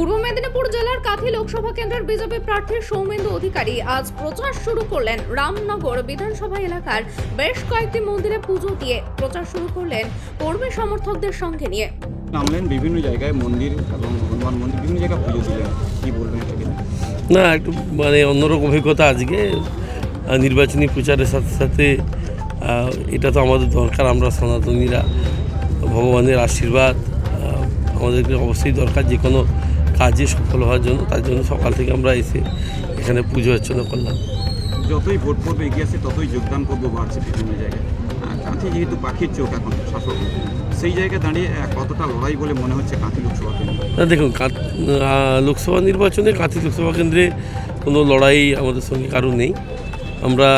কাঁথি লোকসভা কেন্দ্রের বিজেপি প্রার্থী সৌমেন্দু অধিকারী আজ প্রচার শুরু করলেন রামনগর বিধানসভা এলাকার বেশ কয়েকটি মন্দিরে পুজো দিয়ে প্রচার শুরু করলেন কর্মী সমর্থকদের সঙ্গে নিয়ে। নামলেন বিভিন্ন জায়গায় মন্দির এবং হনুমান মন্দির বিভিন্ন জায়গায় পুজো দিলেন কি বলবেন না একটু মানে অন্যরকম অভিজ্ঞতা আজকে নির্বাচনী প্রচারের সাথে সাথে এটা তো আমাদের দরকার আমরা সনাতনীরা ভগবানের আশীর্বাদ আমাদেরকে অবশ্যই দরকার যে কোনো কাজে সফল হওয়ার জন্য তার জন্য সকাল থেকে আমরা এসে এখানে পুজো অর্চনা করলাম। যতই ভোট পর্ব এগিয়ে আসে ততই যোগদান পর্ব বাড়ছে বিভিন্ন জায়গায়। কাঁথি যেহেতু পাখির চোখ এখন শাসক সেই জায়গায় দাঁড়িয়ে কতটা লড়াই বলে মনে হচ্ছে কাঁথি লোকসভা কেন্দ্র? না দেখুন লোকসভা নির্বাচনে কাঁথি লোকসভা কেন্দ্রে কোনো লড়াই আমাদের সঙ্গে কারও নেই। আমরা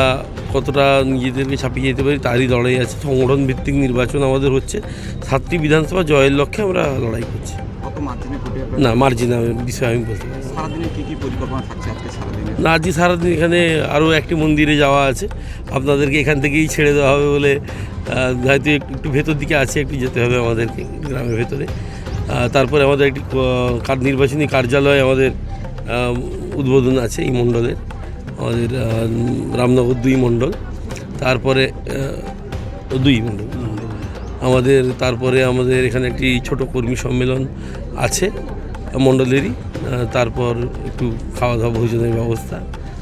কতটা নিজেদেরকে ছাপিয়ে যেতে পারি তারই লড়াই আছে। সংগঠন ভিত্তিক নির্বাচন আমাদের হচ্ছে। সাতটি বিধানসভা জয়ের লক্ষ্যে আমরা লড়াই করছি। না মার্জিন বিষয়ে আমি বলতে না। আজকে সারাদিনে? এখানে আরও একটি মন্দিরে যাওয়া আছে। আপনাদেরকে এখান থেকেই ছেড়ে দেওয়া হবে বলে হয়তো একটু ভেতর দিকে আছে একটু যেতে হবে আমাদেরকে গ্রামের ভেতরে। তারপরে আমাদের একটি নির্বাচনী কার্যালয় আমাদের উদ্বোধন আছে এই মণ্ডলের। আমাদের রামনগর দুই মণ্ডল তারপরে দুই মণ্ডল। আমাদের তারপরে আমাদের এখানে একটি ছোট কর্মী সম্মেলন আছে মণ্ডলেরই তারপর একটু খাওয়া দাওয়া ভোজনের ব্যবস্থা।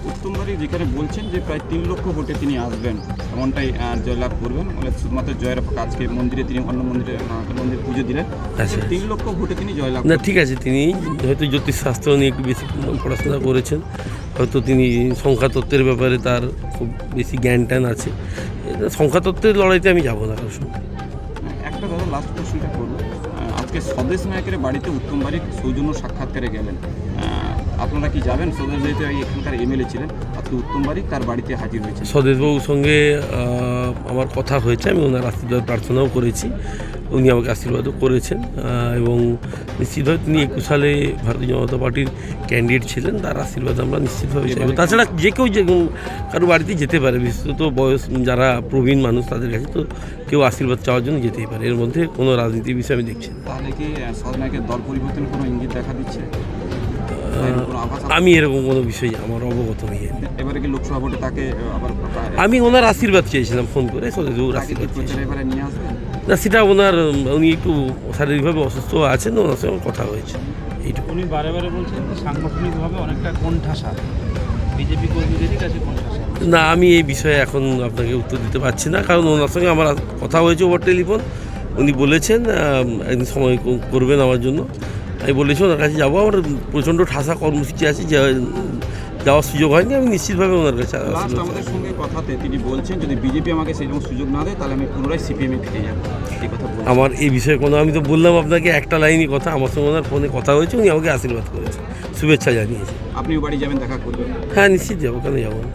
উত্তমবাড়ি যেখানে বলছেন যে প্রায় তিন লক্ষ ভোটে তিনি আসবেন। এমনটাই জয়লাভ করবেন। বলে শুধুমাত্র জয়ের আজকে মন্দিরে তিনি অন্য মন্দিরে মন্দিরে পুজো দিলেন। আচ্ছা। তিন লক্ষ ভোটে তিনি জয়লাভ না ঠিক আছে তিনি হয়তো জ্যোতিষশাস্ত্র নিয়ে একটু বেশি পড়াশোনা করেছেন। হয়তো তিনি সংখ্যাতত্ত্বের ব্যাপারে তার খুব বেশি জ্ঞান ট্যান আছে। সংখ্যাতত্ত্বের লড়াইতে আমি যাব না কারোর সঙ্গে। একটা দাদা লাস্ট কোশ্চেনটা করব। আজকে স্বদেশ নায়কের বাড়িতে উত্তম বারিক সৌজন্য সাক্ষাৎকারে গেলেন। আপনারা কি যাবেন স্বদেশ যেহেতু এখানকার এমএলএ ছিলেন আজকে উত্তম বারিক তার বাড়িতে হাজির হয়েছে স্বদেশবাবুর সঙ্গে আমার কথা হয়েছে, আমি ওনার আশীর্বাদ প্রার্থনাও করেছি। উনি আমাকে আশীর্বাদও করেছেন এবং নিশ্চিতভাবে তিনি একুশ সালে ভারতীয় জনতা পার্টির ক্যান্ডিডেট ছিলেন তার আশীর্বাদ আমরা নিশ্চিতভাবে চাইব তাছাড়া যে কেউ যে কারও বাড়িতে যেতে পারে বিশেষত বয়স যারা প্রবীণ মানুষ তাদের কাছে তো কেউ আশীর্বাদ চাওয়ার জন্য যেতেই পারে এর মধ্যে কোনো রাজনীতির বিষয় আমি দেখছি তাহলে কি দল পরিবর্তন কোনো ইঙ্গিত দেখা দিচ্ছে? আমি এরকম কোনো বিষয় আমার অবগত নেই। এবারে কি লোকসভা ভোটে তাকে আবার আমি ওনার আশীর্বাদ চেয়েছিলাম ফোন করে আশীর্বাদ চেয়েছিলাম না সেটা ওনার উনি একটু শারীরিকভাবে অসুস্থ আছেন ওনার সঙ্গে কথা হয়েছে। এইটুকু। উনি বারে বারে বলছেন সাংগঠনিকভাবে অনেকটা কোণঠাসা। বিজেপি কর্মীদেরই কাছে কোণঠাসা। না আমি এই বিষয়ে এখন আপনাকে উত্তর দিতে পারছি না কারণ ওনার সঙ্গে আমার কথা হয়েছে ওভার টেলিফোন উনি বলেছেন একদিন সময় করবেন আমার জন্য। আমি বলেছি ওনার কাছে যাব। আমার প্রচণ্ড ঠাসা কর্মসূচি আছে যা যাওয়ার সুযোগ হয়নি আমি নিশ্চিতভাবে ওনার কাছে লাস্ট আমাদের সঙ্গে কথাতে তিনি বলছেন যদি বিজেপি আমাকে সেই রকম সুযোগ না দেয় তাহলে আমি পুনরায় সিপিএমে ফিরে যাব। এই কথা আমার এই বিষয়ে কোনো আমি তো বললাম আপনাকে একটা লাইনই কথা আমার সঙ্গে ওনার ফোনে কথা হয়েছে উনি আমাকে আশীর্বাদ করেছে শুভেচ্ছা জানিয়েছে আপনি বাড়ি যাবেন দেখা করবেন। হ্যাঁ নিশ্চিত যাব কেন যাব না?